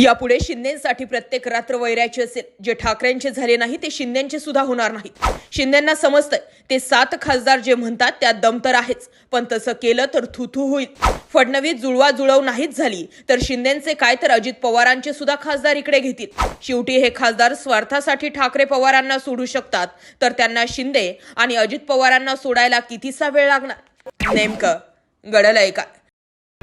यापुढे शिंदेसाठी प्रत्येक रात्र वैराची असेल. जे ठाकरेंचे झाले नाही ते शिंदेचे सुद्धा होणार नाही शिंदेना समजतंय ते सात खासदार जे म्हणतात त्यात दम तर आहेच. पण तसं केलं तर थुथू होईल. फडणवीस जुळवा जुळव नाहीच झाली. तर शिंदेचे काय तर अजित पवारांचे सुद्धा खासदार इकडे घेतील. शेवटी हे खासदार स्वार्थासाठी ठाकरे पवारांना सोडू शकतात. तर त्यांना शिंदे आणि अजित पवारांना सोडायला कितीसा वेळ लागणार? नेमकं घडलंय का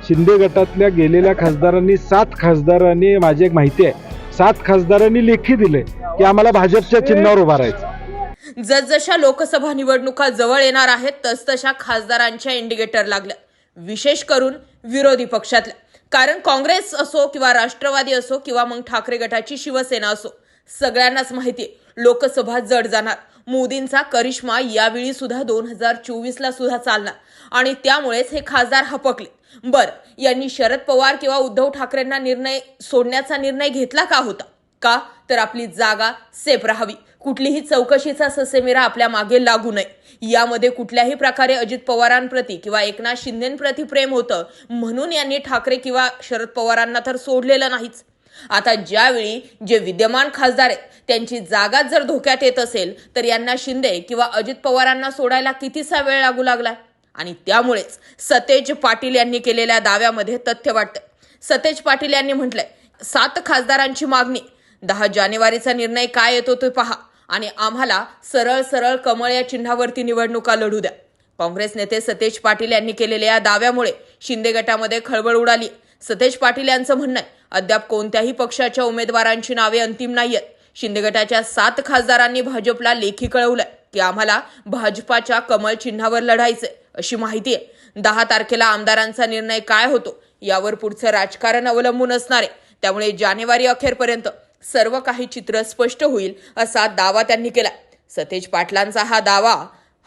शिंदे गटातल्या गेलेल्या खासदारांनी सात खासदारांनी माझी एक माहिती आहे सात खासदारांनी लेखी दिले की आम्हाला भाजपच्या चिन्हावर उभा राहायचं. जसजशा लोकसभा निवडणुका जवळ येणार आहेत तसतशा खासदारांच्या इंडिकेटर लागल्या. विशेष करून विरोधी पक्षातल्या. कारण काँग्रेस असो किंवा राष्ट्रवादी असो किंवा मग ठाकरे गटाची शिवसेना असो सगळ्यांनाच माहिती आहे लोकसभा जड जाणार. मोदींचा करिश्मा यावेळी सुद्धा दोन हजार चोवीस ला सुद्धा चालणार. आणि त्यामुळेच हे खासदार हपकले. बर यांनी शरद पवार किंवा उद्धव ठाकरेंना निर्णय सोडण्याचा निर्णय घेतला का होता? का? तर आपली जागा सेफ राहावी. कुठलीही चौकशीचा ससेमेरा आपल्या मागे लागू नये. यामध्ये कुठल्याही प्रकारे अजित पवारांप्रती किंवा एकनाथ शिंदेप्रती प्रेम होतं म्हणून यांनी ठाकरे किंवा शरद पवारांना तर सोडलेलं नाहीच. आता ज्यावेळी जे विद्यमान खासदार आहेत त्यांची जागा जर धोक्यात येत असेल तर यांना शिंदे किंवा अजित पवारांना सोडायला कितीसा वेळ लागू लागला? आणि त्यामुळेच सतेज पाटील यांनी केलेल्या दाव्यामध्ये तथ्य वाटतं सतेज पाटील यांनी म्हटलंय सात खासदारांची मागणी दहा जानेवारीचा निर्णय काय येतो ते पहा. आणि आम्हाला सरळ सरळ कमळ या चिन्हावरती निवडणुका लढू द्या. काँग्रेस नेते सतेज पाटील यांनी केलेल्या या दाव्यामुळे शिंदे गटामध्ये खळबळ उडाली. सतेज पाटील यांचं म्हणणं आहे अद्याप कोणत्याही पक्षाच्या उमेदवारांची नावे अंतिम नाहीयेत. शिंदे गटाच्या सात खासदारांनी भाजपला लेखी कळवलंय की आम्हाला भाजपाच्या कमल चिन्हावर लढायचंय अशी माहिती आहे. दहा तारखेला आमदारांचा निर्णय काय होतो यावर पुढचं राजकारण अवलंबून असणार आहे. त्यामुळे जानेवारी अखेरपर्यंत सर्व काही चित्र स्पष्ट होईल असा दावा त्यांनी केला सतेज पाटलांचा हा दावा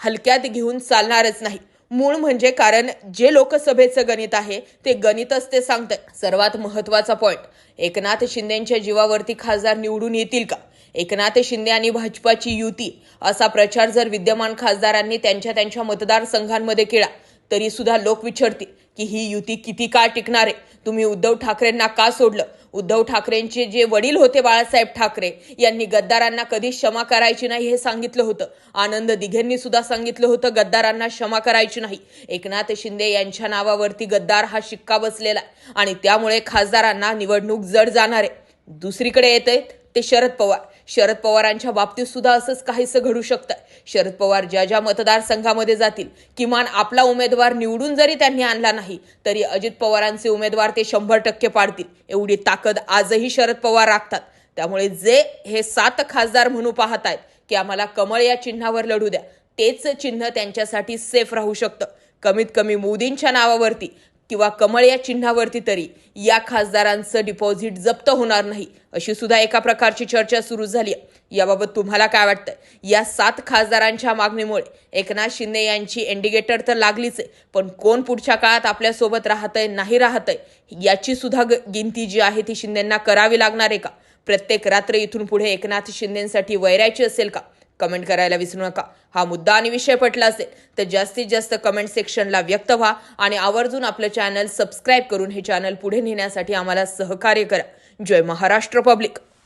हलक्यात घेऊन चालणारच नाही. मूळ म्हणजे कारण जे लोकसभेचं गणित आहे ते गणितच ते सांगतंय. सर्वात महत्त्वाचा पॉईंट एकनाथ शिंदेच्या जीवावरती खासदार निवडून येतील का? एकनाथ शिंदे आणि भाजपाची युती असा प्रचार जर विद्यमान खासदारांनी त्यांच्या त्यांच्या मतदारसंघांमध्ये केला तरी सुद्धा लोक विचारतील की ही युती किती काळ टिकणार आहे? तुम्ही उद्धव ठाकरेंना का सोडलं? उद्धव ठाकरेंचे जे वडील होते बाळासाहेब ठाकरे यांनी गद्दारांना कधी क्षमा करायची नाही हे सांगितलं होतं. आनंद दिघेंनी सुद्धा सांगितलं होतं गद्दारांना क्षमा करायची नाही. एकनाथ शिंदे यांच्या नावावरती गद्दार हा शिक्का बसलेला आहे आणि त्यामुळे खासदारांना निवडणूक जड जाणार आहे. दुसरीकडे येत आहेत ते शरद पवार. शरद पवारांच्या बाबतीत सुद्धा असंच काहीसं घडू शकतं शरद पवार ज्या ज्या मतदारसंघामध्ये जातील किमान आपला उमेदवार निवडून जरी त्यांनी आणला नाही तरी अजित पवारांचे उमेदवार ते शंभर टक्के पाडतील. एवढी ताकद आजही शरद पवार राखतात. त्यामुळे जे हे सात खासदार म्हणू पाहत आहेत की आम्हाला कमळ या चिन्हावर लढू द्या. तेच चिन्ह त्यांच्यासाठी सेफ राहू शकतं. कमीत कमी मोदींच्या नावावरती किंवा कमळ या चिन्हावरती तरी या खासदारांचं डिपॉझिट जप्त होणार नाही अशी सुद्धा एका प्रकारची चर्चा सुरू झाली आहे. याबाबत तुम्हाला काय वाटतं या सात खासदारांच्या मागणीमुळे एकनाथ शिंदे यांची इंडिकेटर तर लागलीच आहे पण कोण पुढच्या काळात आपल्यासोबत राहतंय नाही राहतंय याची सुद्धा ग- गिनती जी आहे ती शिंदेंना करावी लागणार आहे का? प्रत्येक रात्र इथून पुढे एकनाथ शिंदेंसाठी वैरायची असेल का? कमेंट करायला विसरू नका. हा मुद्दा आणि विषय पटला असेल तर जास्तीत जास्त कमेंट सेक्शनला व्यक्त व्हा आणि आवर्जून आपलं चॅनल सबस्क्राईब करून हे चॅनल पुढे नेण्यासाठी आम्हाला सहकार्य करा. जय महाराष्ट्र पब्लिक.